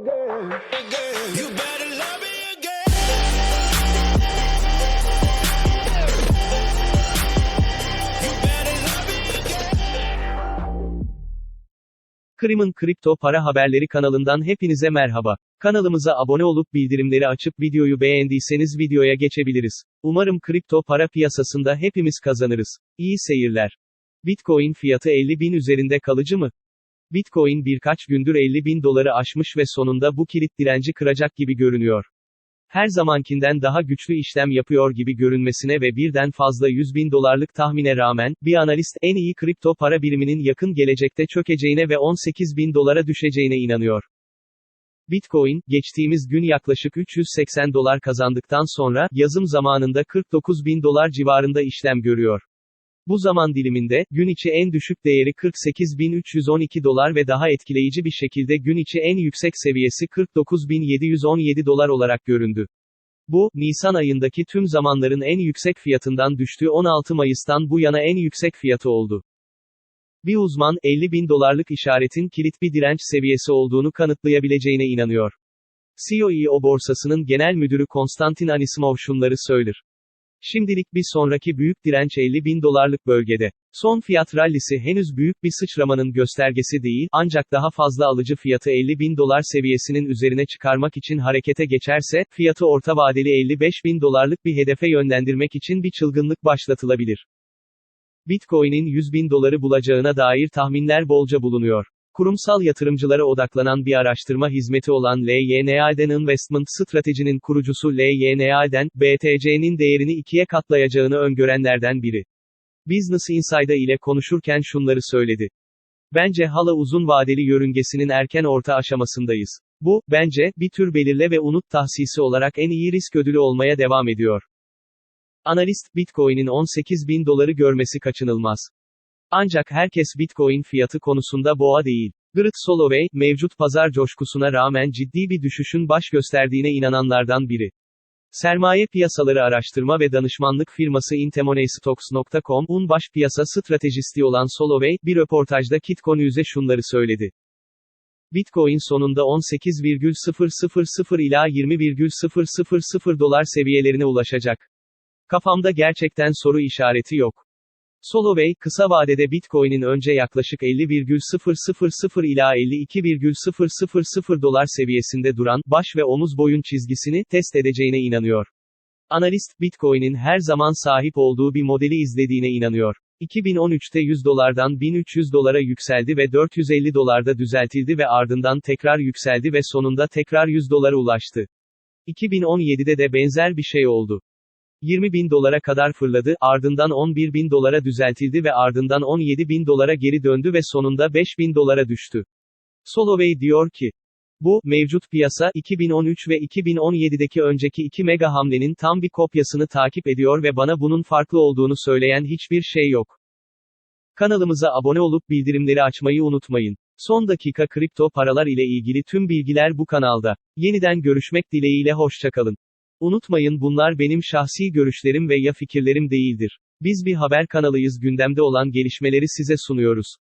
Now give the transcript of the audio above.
again. Krim'in kripto para haberleri kanalından hepinize merhaba. Kanalımıza abone olup bildirimleri açıp videoyu beğendiyseniz videoya geçebiliriz. Umarım kripto para piyasasında hepimiz kazanırız. İyi seyirler. Bitcoin fiyatı 50 bin üzerinde kalıcı mı? Bitcoin birkaç gündür 50 bin doları aşmış ve sonunda bu kilit direnci kıracak gibi görünüyor. Her zamankinden daha güçlü işlem yapıyor gibi görünmesine ve birden fazla 100 bin dolarlık tahmine rağmen, bir analist en iyi kripto para biriminin yakın gelecekte çökeceğine ve 18 bin dolara düşeceğine inanıyor. Bitcoin, geçtiğimiz gün yaklaşık 380 dolar kazandıktan sonra, yazım zamanında 49 bin dolar civarında işlem görüyor. Bu zaman diliminde, gün içi en düşük değeri 48.312 dolar ve daha etkileyici bir şekilde gün içi en yüksek seviyesi 49.717 dolar olarak göründü. Bu, Nisan ayındaki tüm zamanların en yüksek fiyatından düştüğü 16 Mayıs'tan bu yana en yüksek fiyatı oldu. Bir uzman, 50 bin dolarlık işaretin kilit bir direnç seviyesi olduğunu kanıtlayabileceğine inanıyor. CEO borsasının genel müdürü Konstantin Anisimov şunları söyler. Şimdilik bir sonraki büyük direnç 50 bin dolarlık bölgede. Son fiyat rallisi henüz büyük bir sıçramanın göstergesi değil, ancak daha fazla alıcı fiyatı 50 bin dolar seviyesinin üzerine çıkarmak için harekete geçerse, fiyatı orta vadeli 55 bin dolarlık bir hedefe yönlendirmek için bir çılgınlık başlatılabilir. Bitcoin'in 100 bin doları bulacağına dair tahminler bolca bulunuyor. Kurumsal yatırımcılara odaklanan bir araştırma hizmeti olan LYNA'den Investment Strategy'nin kurucusu LYNA'den, BTC'nin değerini ikiye katlayacağını öngörenlerden biri. Business Insider ile konuşurken şunları söyledi. Bence hala uzun vadeli yörüngesinin erken orta aşamasındayız. Bu, bence, bir tür belirle ve unut tahsisi olarak en iyi risk ödülü olmaya devam ediyor. Analist, Bitcoin'in 18 bin doları görmesi kaçınılmaz. Ancak herkes Bitcoin fiyatı konusunda boğa değil. Grit Soloway, mevcut pazar coşkusuna rağmen ciddi bir düşüşün baş gösterdiğine inananlardan biri. Sermaye piyasaları araştırma ve danışmanlık firması intemoneystocks.com'un baş piyasa stratejisti olan Soloway, bir röportajda KitConnews'e şunları söyledi. Bitcoin sonunda 18,000 ila 20,000 dolar seviyelerine ulaşacak. Kafamda gerçekten soru işareti yok. Soloway, kısa vadede Bitcoin'in önce yaklaşık 50,000 ila 52,000 dolar seviyesinde duran, baş ve omuz boyun çizgisini, test edeceğine inanıyor. Analist, Bitcoin'in her zaman sahip olduğu bir modeli izlediğine inanıyor. 2013'te 100 dolardan 1300 dolara yükseldi ve 450 dolarda düzeltildi ve ardından tekrar yükseldi ve sonunda tekrar 100 dolara ulaştı. 2017'de de benzer bir şey oldu. 20 bin dolara kadar fırladı, ardından 11 bin dolara düzeltildi ve ardından 17 bin dolara geri döndü ve sonunda 5 bin dolara düştü. Soloway diyor ki, bu, mevcut piyasa, 2013 ve 2017'deki önceki iki mega hamlenin tam bir kopyasını takip ediyor ve bana bunun farklı olduğunu söyleyen hiçbir şey yok. Kanalımıza abone olup bildirimleri açmayı unutmayın. Son dakika kripto paralar ile ilgili tüm bilgiler bu kanalda. Yeniden görüşmek dileğiyle hoşçakalın. Unutmayın bunlar benim şahsi görüşlerim ve ya fikirlerim değildir. Biz bir haber kanalıyız gündemde olan gelişmeleri size sunuyoruz.